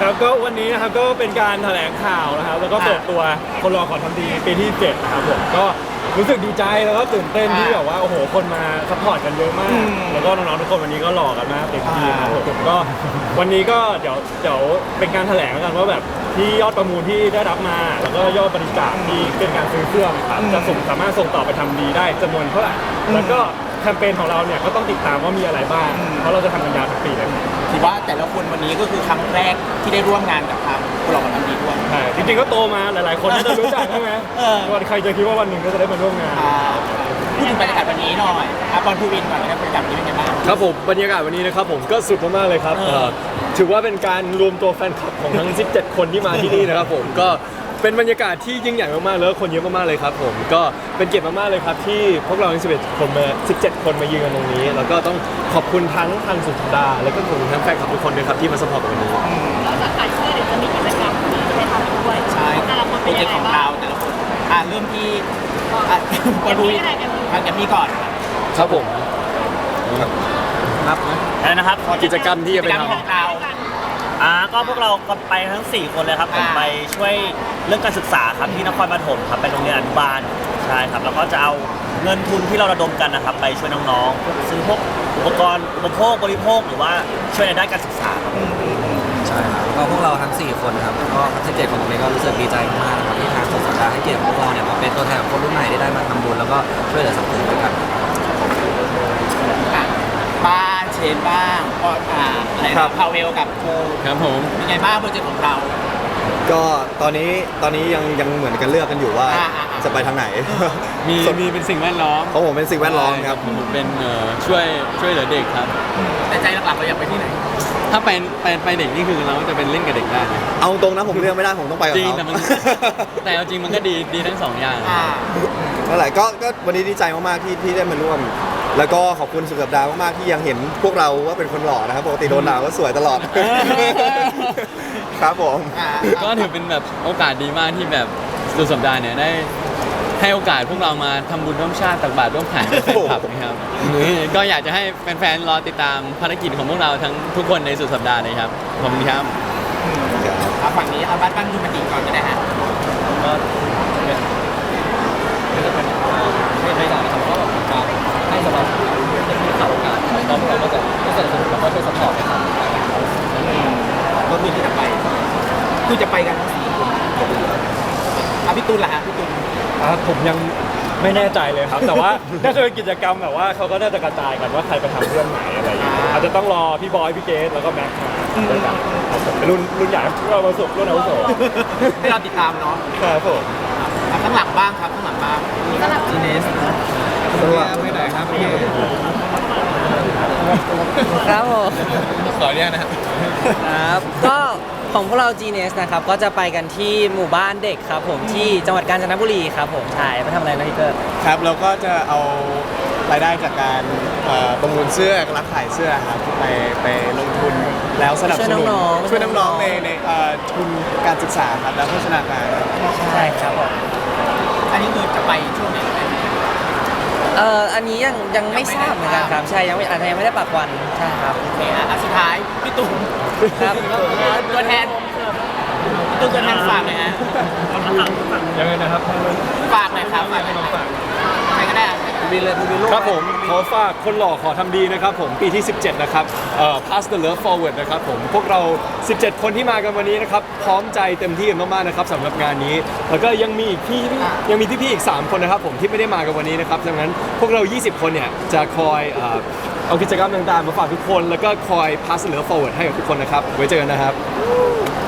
ครับก็วันนี้นะครับก็เป็นการแถลงข่าวนะครับ แล้วก็เปิดตัวคนรอขอทำดีปีที่7นะครับผมก็รู้สึกดีใจแล้วก็ตื่นเต้นที่แบบว่าโอ้โหคนมาซัพพอร์ตกันเยอะมาก แล้วก็น้องๆทุกคนวันนี้ก็หล่อกันมากเต็มที่ครับผมก็วันนี้ก็เดี๋ยวเดี๋ยวเป็นการแถลงแล้วกันว่าแบบที่ยอดประมูลที่ได้รับมา แล้วก็ยอดบริจาคที่เป็นการซื้อเครื่องครับจะส่งสามารถส่งต่อไปทำดีได้จำนวนเท่าไหร่แล้วก็แคมเปญของเราเนี่ยก็ต้องติดตามว่ามีอะไรบ้างเพราะเราจะทำกันยาวทั้งปีเลยครับ ถือว่าแต่ละคนวันนี้ก็คือครั้งแรกที่ได้ร่วมงานกับทางพวกเรามาทำดีด้วย ใช่จริงๆก็โตมาหลายๆ คนน่าจะรู้จักใช่ไหมเออ วันใครจะคิดว่าวันหนึ่งก็จะได้มาร่วมงาน อ่าพูดถึงบรรยากาศวันนี้หน่อยอะบอลทูวินก่อนนะครับบรรยากาศวันนี้เป็นไงบ้าง ครับผมบรรยากาศวันนี้นะครับผมก็สุดมากๆเลยครับเออเอ่อถือว่าเป็นการรวมตัวแฟนคลับของทั้ง 17 คนที่มาที่นี่นะครับผมก็ เป็นบรรยากาศที่ยิ่งใหญ่มากๆแล้วก็คนเยอะมากๆเลยครับผมก็เป็นเกียรติมากๆเลยครับที่พวกเราทั้ง11 คนมา 17 คนมายืนกันตรงนี้ แล้วก็ต้องขอบคุณทั้งทางสุดสัปดาห์แล้วก็ขอบคุณทั้งแฟนคลับทุกคนด้วยครับที่มาสปอร์ตวันนี้นอกจากขายเสื้อเดี๋ยวจะมีกิจกรรมที่จะได้ทำด้วยใช่แต่ละคนโปเป็รนเจยักงต์ไงของบ้าเรางแต่ละคนอะเริ่มที่อะบอลทูวินแกมมี่อะไรแกมมี่อะแกมมี่ก่อนครับผม ครับอะไรนะครับกิจกรรมที่จะไปกิจกรรมทำ ของเรา อ่าก็พวกเราก็ไปทั้ง 4 คนเลยครับผมอ่า ไปช่วยเรื่องการศึกษาครับที่นครปฐมครับไปโรงเรียนอนุบาลใช่ครับ แล้วก็จะเอาเงินทุนที่เราระดมกันนะครับ ไปช่วยน้องๆซื้อพวกอุปกรณ์อุปโภคบริโภคหรือว่าช่วยในด้านการศึกษาครับใช่ครับก็พวกเราทั้ง 4 คนครับก็ทั้ง17คนตรงนี้ก็รู้สึกดีใจมากๆนะครับที่ทางสุดสัปดาห์ให้เกียรติพวกเราเนี่ยมาเป็นตัวแทนของคนรุ่นใหม่ที่ได้มาทำบุญแล้วก็ช่วยเหลือสังคมด้วยกันอะบ้านเชนบ้างก็อ่า อะไรครันะบพาเวลกับโคครับผม เป็นไงบ้างโปรเจกต์ของเรา ก็ตอนนี้ตอนนี้ยังยังเหมือนกันเลือกกันอยู่ว่าอ่าอ่าอ่า จะไปทางไหนมีส่วนมีเป็นสิ่งแวดล้อมของผมเป็นสิ่งแวดล้อมครับ ผมเป็นเอ่อช่วยช่วยเหลือเด็กครับ แต่ใจหลักๆเราอยากไปที่ไหน ถ้าไปไปไปเด็กนี่คือเราก็จะเป็นเล่นกับเด็กได้นะเอาตรงนะผมเลือกไม่ได้ผมต้องไปกับจริงเขาแต่มันแต่เอาจริงมันก็ดีดีทั้งสองอย่าง อ่า นั่นแหละก็ก็วันนี้ดีใจมากๆที่ที่ได้มาร่วม แล้วก็ขอบคุณสุดสัปดาห์มากๆที่ยังเห็นพวกเราว่าเป็นคนหล่อนะครับปกติโดนด่าว่าสวยตลอด ครับผมอ่าก็ถือเป็นแบบโอกาสดีมากที่แบบสุดสัปดาห์เนี่ยได้ให้โอกาสพวกเรามาทำบุญร่วมชาติตักบาตรร่วมขันกับแฟนคลับนะครับนี่ก็อยากจะให้แฟนๆรอติดตามภารกิจของพวกเราทั้งทุกคนในสุดสัปดาห์เลยครับขอบคุณครับเอาฝั่งนี้เอาบ้านบ้านดูมันดีก่อนก็ได้ฮะก็เป็นจ ให้สำหรับที่ขาดโอกาสก็พวกเราก็จะก็สนับสนุนแล้วก็ช่วยสปอร์ตนะครับรถมีที่จะไปคือจะไปกันทั้งสี่คนอะพี่ตูนล่ะฮะพี่ตูนอ่าผมยังไม่แน่ใจเลยครับ แต่ว่าน่าจะเป็นกิจกรรมแบบว่าเขาก็น่าจะกระจายกันว่าใครไปทำเรื่องไหนอะไรอย่างเงี้ยอาจจะต้องรอพี่บอยพี่เกสแล้วก็แม็กซ์มาด้วยกันครับผมเป็นรุ่นรุ่นใหญ่พวกเรามาสุกรุ่นอาวุโสให้เราติดตามเนาะครับผม อะข้างหลังบ้างครับข้างหลังบ้างจีเนส ไปไหนครับพี่ครับผมขออนุญาตนะครับครับก็ของพวกเรา GNS นะครับ ก็จะไปกันที่หมู่บ้านเด็กครับผมที่จังหวัดกาญจนบุรีครับผมใช่ไปทำอะไรนะพี่เกอร์ครับเราก็จะเอารายได้จากการเอ่อประมูลเสื้อรักขายเสื้อครับไปไปลงทุนแล้วสนับสนุนช่วยน้องๆช่วยน้องๆในในเอ่อทุนการศึกษาครับและโภชนาการครับ ใช่ครับผมอันนี้คือจะไปช่วงไหนไหม เอ่ออันนี้ยังยังไม่ทราบเหมือนกันครับใช่ยังไม่อาจจะยังไม่ได้ปักวันใช่ครับ โอเคอะอะสุดท้ายพี่ตูนครับ ตัวแทนพี่ตูนตัวแทนฝากหน่อยฮะยังไงนะครับฝากหน่อยครับฝากหน่อยครับใครก็ ได้อะมีเลยมีลูกครับผม ขอฝากคนหล่อขอทำดีนะครับผมปีที่ 17 นะครับเอ่อ pass the love forward นะครับผมพวกเรา 17 คนที่มากันวันนี้นะครับ พร้อมใจเต็มที่กันมากๆนะครับสำหรับงานนี้ แล้วก็ยังมีอีกพี่ยังมีพี่ๆอีก 3 คนนะครับผมที่ไม่ได้มากันวันนี้นะครับดังนั้นพวกเรา 20 คนเนี่ยจะคอยเอ่อเอากิจกรรมต่างๆมาฝากทุกคน แล้วก็คอย pass the love forward ให้กับทุกคนนะครับไว้เจอกันนะครับ